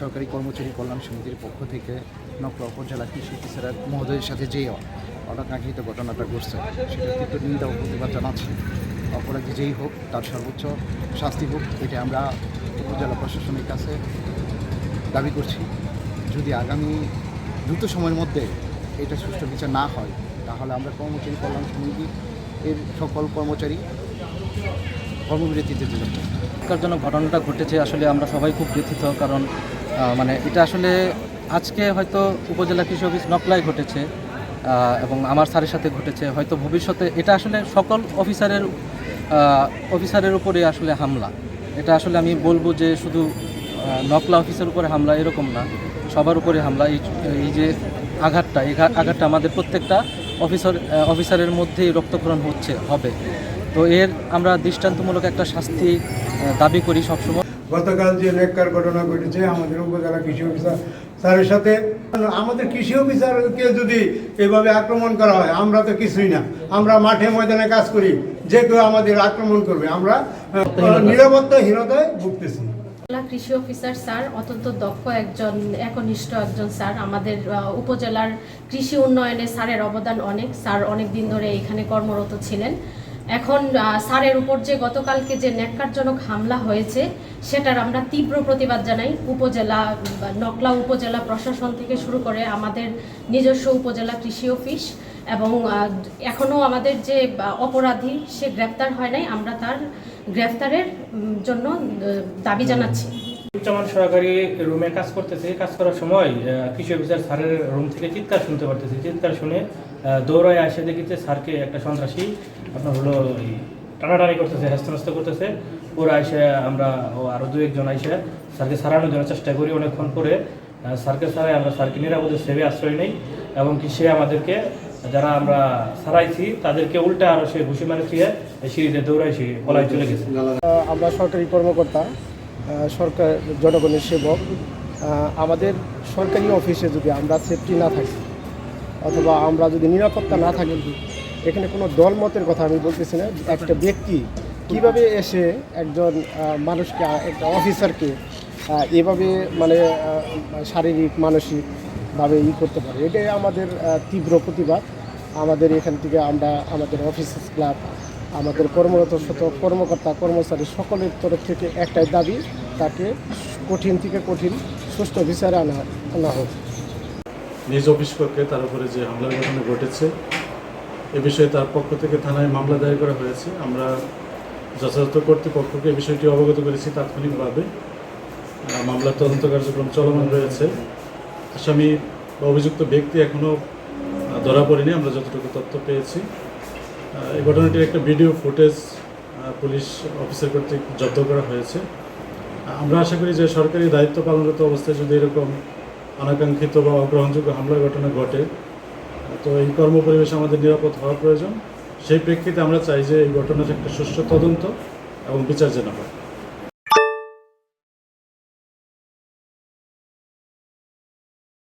সরকারি কর্মচারী কল্যাণ সমিতির পক্ষ থেকে নকলা উপজেলা কৃষি অফিসারের মহোদয়ের সাথে যে অনাকাঙ্ক্ষিত ঘটনাটা ঘটছে, সেটার তীব্র নিন্দা ও প্রতিবাদ জানাচ্ছি অপরাধী যেই হোক, তার সর্বোচ্চ শাস্তি হোক, এটা আমরা উপজেলা প্রশাসনের কাছে দাবি করছি যদি আগামী দ্রুত সময়ের মধ্যে এটা সুষ্ঠু বিচার না হয়, তাহলে আমরা কর্মচারী কল্যাণ সমিতি এর সকল কর্মচারী কর্মবিরতিতে চাই। জন্য ঘটনাটা ঘটেছে, আসলে আমরা সবাই খুব ব্যথিত কারণ মানে এটা আসলে আজকে হয়তো উপজেলা কৃষি অফিস নকলায় ঘটেছে এবং আমার স্যারের সাথে ঘটেছে। হয়তো ভবিষ্যতে এটা আসলে সকল অফিসারের অফিসারের উপরে আসলে হামলা। এটা আসলে আমি বলব যে শুধু নকলা অফিসের উপরে হামলা এরকম না, সবার উপরে হামলা। এই যে আঘাতটা, এই আঘাতটা আমাদের প্রত্যেকটা অফিসার অফিসারের মধ্যেই রক্তক্ষরণ হচ্ছে, হবে। তো এর আমরা দৃষ্টান্তমূলক একটা শাস্তি দাবি করি সবসময়। গতকাল যে নেককার ঘটনা ঘটেছে, আমাদের উপজেলা কৃষি অফিসার স্যারের সাথে। আমাদের কৃষি অফিসারকে যদি এভাবে আক্রমণ করা হয়, আমরা তো কিছুই না। আমরা মাঠে ময়দানে কাজ করি, যে কেউ আমাদের আক্রমণ করবে। আমরা নিরাপত্তাহীনতায় ভুগতেছি। কৃষি অফিসার স্যার, অত্যন্ত দক্ষ একজন, একনিষ্ঠ একজন স্যার। আমাদের উপজেলার কৃষি উন্নয়নে স্যারের অবদান অনেক। স্যার অনেক দিন ধরে এখানে কর্মরত ছিলেন। এখন আহ, স্যারের উপর যে গতকালকে যে ন্যাক্কারজনক হামলা হয়েছে সেটার আমরা তীব্র প্রতিবাদ জানাই। উপজেলা বা নকলা উপজেলা প্রশাসন থেকে শুরু করে আমাদের নিজস্ব উপজেলা কৃষি অফিস এবং এখনও আমাদের যে অপরাধী সে গ্রেপ্তার হয় নাই। আমরা তার গ্রেফতারের জন্য দাবি জানাচ্ছি। উচ্চমান সহকারী রুমে কাজ করতেছে। কাজ করার সময় কৃষি অফিসার স্যারের রুম থেকে চিৎকার শুনতে পারতেছে। চিৎকার শুনে দৌড়ায় আসে দেখিতে স্যারকে একটা সন্ত্রাসী, আপনার হলো টানাটানি করতেছে, হেস্তনস্ত করতেছে। ওরা এসে আমরা ও আরও দু একজন এসে স্যারকে সারানোর জন্য চেষ্টা করি অনেকক্ষণ পরে। স্যারকে সারাই আমরা স্যারকে নিরাপদে সেবে আশ্রয় নেই, এবং কি সে আমাদেরকে, যারা আমরা সারাইছি, তাদেরকে উল্টা আরও সে ঘুষি মারে ছুঁয়ে সিঁড়িতে দৌড়াই সে পলাই চলে গেছে। আমরা সরকারি কর্মকর্তা সরকার জনগণের সেবক। আমাদের সরকারি অফিসে যদি আমরা সেফটি না থাকি অথবা আমরা যদি নিরাপত্তা না থাকি, এখানে কোনো দলমতের কথা আমি বলতেছি না। একটা ব্যক্তি কীভাবে এসে একজন মানুষকে, একটা অফিসারকে এভাবে মানে শারীরিক মানসিকভাবে ই করতে পারে। এটাই আমাদের তীব্র প্রতিবাদ। আমাদের এখান থেকে আমরা, আমাদের অফিসার্স ক্লাব আমাদের কর্মরত শত কর্মকর্তা, কর্মচারী সকলের তরফ থেকে একটাই দাবি, তাকে কঠিন থেকে কঠিন সুস্থ বিচারে আনা আনা হোক। নিজ অফিস কক্ষে তার উপরে যে হামলার ঘটনা ঘটেছে, এ বিষয়ে তার পক্ষ থেকে থানায় মামলা দায়ের করা হয়েছে। আমরা যথাযথ কর্তৃপক্ষকে বিষয়টি অবগত করেছি তাৎক্ষণিকভাবে। মামলার তদন্ত কার্যক্রম চলমান রয়েছে। আসামি বা অভিযুক্ত ব্যক্তি এখনও ধরা পড়েনি, আমরা যতটুকু তথ্য পেয়েছি। এই ঘটনাটির একটা ভিডিও ফুটেজ পুলিশ অফিসার কর্তৃক জব্দ করা হয়েছে। আমরা আশা করি যে সরকারি দায়িত্ব পালনরত অবস্থায় যদি এরকম অনাকাঙ্ক্ষিত বা অগ্রহণযোগ্য হামলার ঘটনা ঘটে। তো এই কর্মপরিবেশ আমাদের নিরাপদ হওয়া প্রয়োজন। সেই প্রেক্ষিতে আমরা চাই যে এই ঘটনার একটা সুষ্ঠু তদন্ত এবং বিচার যেন হয়।